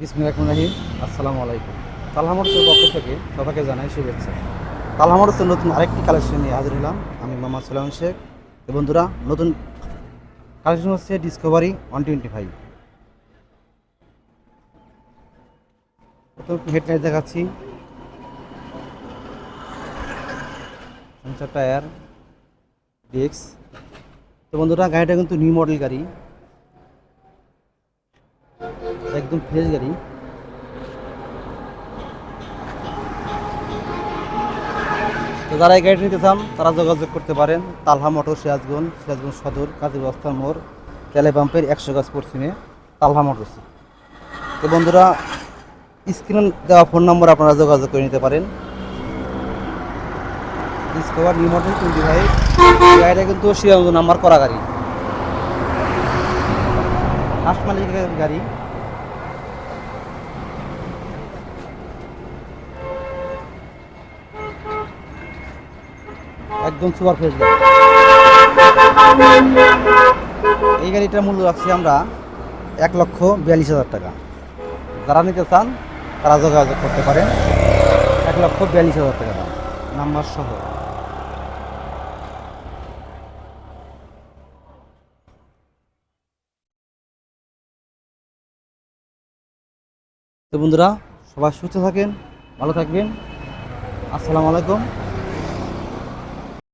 বিসমিল্লাহ রহমান রাহিম। আসসালামু আলাইকুম। তালহামরসের পক্ষ থেকে সবাইকে জানাই শুভেচ্ছা। তালহামরসের নতুন আরেকটি কালেকশন নিয়ে হাজির হলাম। আমি মোহাম্মদ সালাম শেখ। বন্ধুরা, নতুন কালেকশন হচ্ছে ডিসকভারি ওয়ান টোয়েন্টি ফাইভ প্রথম হেডলাইট দেখাচ্ছি। টায়ার ডেক্স তো বন্ধুরা, গাড়িটা কিন্তু নিউ মডেল গাড়ি। একদম ফ্রেশ গাড়ি। তো যারা এই গাড়ি নিতে চান, তারা যোগাযোগ করতে পারেন। তালহা মোটর, সিরাজগঞ্জ সিরাজগঞ্জ সদর, কাজী বস্তার মোড়, তেলে পাম্পের একশো গাছ পশ্চিমে, তালহা মোটরস। তো বন্ধুরা স্ক্রিনে দেওয়া ফোন নম্বর আপনারা যোগাযোগ করে নিতে পারেন। Discover new model twenty five গাড়িটা কিন্তু সিরাজগঞ্জ নাম্বার করা গাড়ি। ফার্স্ট গাড়ি। একদম সুপার ফ্রেশ গাড়ি। এই গাড়িটার মূল্য রাখছি আমরা এক লক্ষ বিয়াল্লিশ হাজার টাকা। যারা নিতে চান, তারা যোগাযোগ করতে পারেন। এক লক্ষ বিয়াল্লিশ হাজার টাকা দাম। নাম্বার সহ। বন্ধুরা, সবাই সুস্থ থাকেন, ভালো থাকবেন। আসসালামু আলাইকুম।